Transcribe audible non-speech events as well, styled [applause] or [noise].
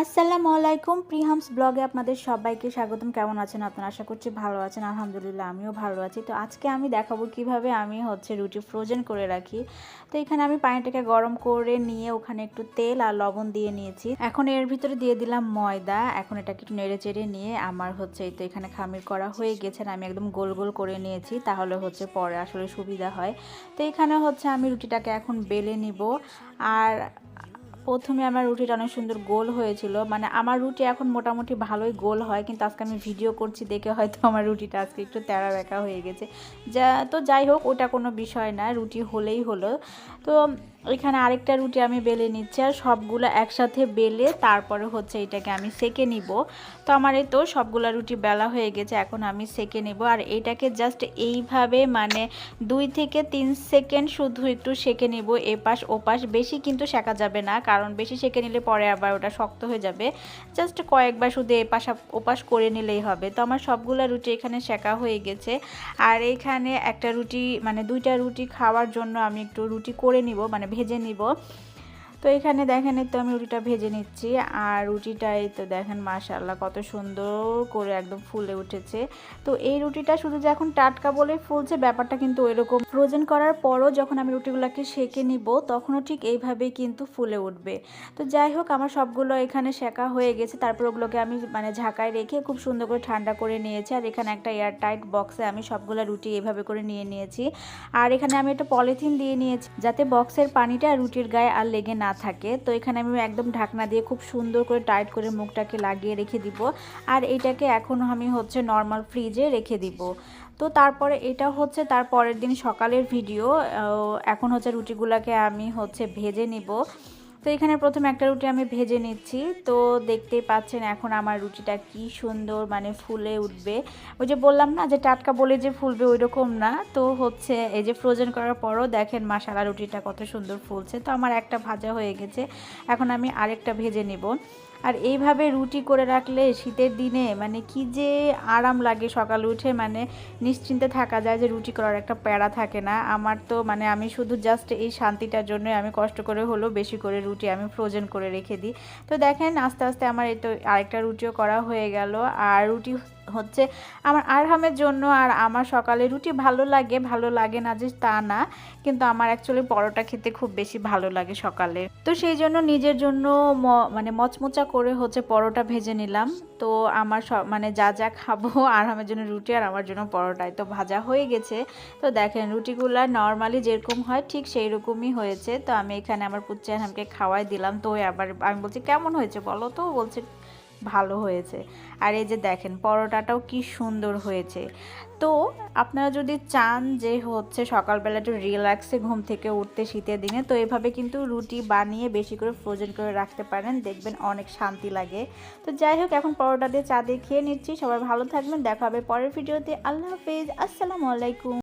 আসসালামু আলাইকুম, প্রিহামস ব্লগে আপনাদের সবাইকে স্বাগতম। কেমন আছেন আপনারা? আশা করছি ভালো আছেন। আলহামদুলিল্লাহ, আমিও ভালো আছি। তো আজকে আমি দেখাবো কীভাবে আমি হচ্ছে রুটি ফ্রোজেন করে রাখি। তো এখানে আমি পানিটাকে গরম করে নিয়ে ওখানে একটু তেল আর লবণ দিয়ে নিয়েছি। এখন এর ভিতরে দিয়ে দিলাম ময়দা। এখন এটাকে একটু নেড়ে চেড়ে নিয়ে আমার হচ্ছে এই তো এখানে খামির করা হয়ে গেছে আমি একদম গোল গোল করে নিয়েছি তাহলে হচ্ছে পরে আসলে সুবিধা হয়। তো এখানে হচ্ছে আমি রুটিটাকে এখন বেলে নিব। আর প্রথমে আমার রুটিটা অনেক সুন্দর গোল হয়েছিল। মানে আমার রুটি এখন মোটামুটি ভালোই গোল হয়, কিন্তু আজকে আমি ভিডিও করছি দেখে হয়তো আমার রুটিটা আজকে একটু তেড়া বেঁকা হয়ে গেছে। যা, তো যাই হোক, ওটা কোনো বিষয় না, রুটি হলেই হলো। তো এখানে আরেকটা রুটি আমি বেলে নিচ্ছি আর সবগুলো একসাথে বেলে তারপরে হচ্ছে এটাকে আমি সেকে নিব। তো আমার এই তো সবগুলো রুটি বেলা হয়ে গেছে, এখন আমি সেকে নিব। আর এটাকে জাস্ট এইভাবে মানে দুই থেকে তিন সেকেন্ড শুধু একটু সেকে নিব। এপাশ ওপাশ বেশি কিন্তু শেখা যাবে না, কারণ বেশি সেকে নিলে পরে আবার ওটা শক্ত হয়ে যাবে। জাস্ট কয়েকবার শুধু এপাশ ওপাশ করে নিলেই হবে। তো আমার সবগুলো রুটি এখানে শেখা হয়ে গেছে। আর এইখানে একটা রুটি মানে দুইটা রুটি খাওয়ার জন্য আমি একটু রুটি করে নিব মানে ভেজে নিব। তো এখানে দেখেন এই তো আমি রুটিটা ভেজে নিচ্ছি। আর রুটিটাই তো দেখেন মাশাল্লাহ কত সুন্দর করে একদম ফুলে উঠেছে। তো এই রুটিটা শুধু যে এখন টাটকা বলে ফুলছে, ব্যাপারটা কিন্তু এরকম ফ্রোজেন করার পরও যখন আমি রুটিগুলোকে সেকে নিব, তখনও ঠিক এইভাবেই কিন্তু ফুলে উঠবে। তো যাই হোক, আমার সবগুলো এখানে শেখা হয়ে গেছে। তারপর ওগুলোকে আমি মানে ঝাঁকায় রেখে খুব সুন্দর করে ঠান্ডা করে নিয়েছি। আর এখানে একটা এয়ার টাইট বক্সে আমি সবগুলো রুটি এভাবে করে নিয়ে নিয়েছি। আর এখানে আমি একটা পলিথিন দিয়ে নিয়েছি, যাতে বক্সের পানিটা রুটির গায়ে আর লেগে না থাকে, তো এখানে আমি একদম ঢাকনা দিয়ে খুব সুন্দর করে টাইট করে মুখটাকে লাগিয়ে রেখে দিব। আর এইটাকে এখনও আমি হচ্ছে নর্মাল ফ্রিজে রেখে দিব। তো তারপরে এটা হচ্ছে তার পরের দিন সকালের ভিডিও এখন হচ্ছে রুটিগুলোকে আমি হচ্ছে ভেজে নিব। তো এখানে প্রথমে একটা রুটি আমি ভেজে নিচ্ছি। তো দেখতেই পাচ্ছেন এখন আমার রুটিটা কি সুন্দর মানে ফুলে উঠবে। ওই যে বললাম না যে টাটকা বলে যে ফুলবে ওই রকম না। তো হচ্ছে এই যে ফ্রোজেন করার পরও দেখেন মশালা রুটিটা কত সুন্দর ফুলছে। তো আমার একটা ভাজা হয়ে গেছে। এখন আমি আরেকটা ভেজে নিব। আর এইভাবে রুটি করে রাখলে শীতের দিনে মানে কি যে আরাম লাগে সকালে উঠে মানে নিশ্চিন্তে থাকা যায় যে রুটি করার একটা প্যারা থাকে না। আমার তো মানে আমি শুধু জাস্ট এই শান্তিটার জন্য আমি কষ্ট করে হলো বেশি করে রুটি আমি ফ্রোজেন করে রেখে দিই। তো দেখেন আস্তে আস্তে আমার এই তো আরেকটা রুটিও করা হয়ে গেল। আর রুটি হচ্ছে আমার আরহামের জন্য আর আমার সকালে রুটি ভালো লাগে ভালো লাগে না যে তা না, কিন্তু আমার অ্যাকচুয়ালি পরোটা খেতে খুব বেশি ভালো লাগে সকালে। তো সেই জন্য নিজের জন্য মানে মচমচা করে হচ্ছে পরোটা ভেজে নিলাম। তো আমার মানে যা যা খাব [laughs] আরহামের জন্য রুটি আর আমার জন্য পরোটাই। তো ভাজা হয়ে গেছে। তো দেখেন রুটিগুলা নর্মালি যেরকম হয় ঠিক সেই রকমই হয়েছে। তো আমি এখানে আমার পুচ্চা আরহামকে খাওয়াই দিলাম। তো আবার আমি বলছি, কেমন হয়েছে বলো তো? বলছে ভালো হয়েছে। আর এই যে দেখেন, পরোটাটাও কি সুন্দর হয়েছে। তো আপনারা যদি চান যে হচ্ছে সকালবেলা একটু রিল্যাক্সে ঘুম থেকে উঠতে শীতের দিনে, তো এভাবে কিন্তু রুটি বানিয়ে বেশি করে ফ্রোজেন করে রাখতে পারেন। দেখবেন অনেক শান্তি লাগে। তো যাই হোক, এখন পরোটা দিয়ে চা দিয়ে খেয়ে নিচ্ছি। সবাই ভালো থাকবেন। দেখা হবে পরের ভিডিওতে আল্লাহ হাফেজ। আসসালামু আলাইকুম।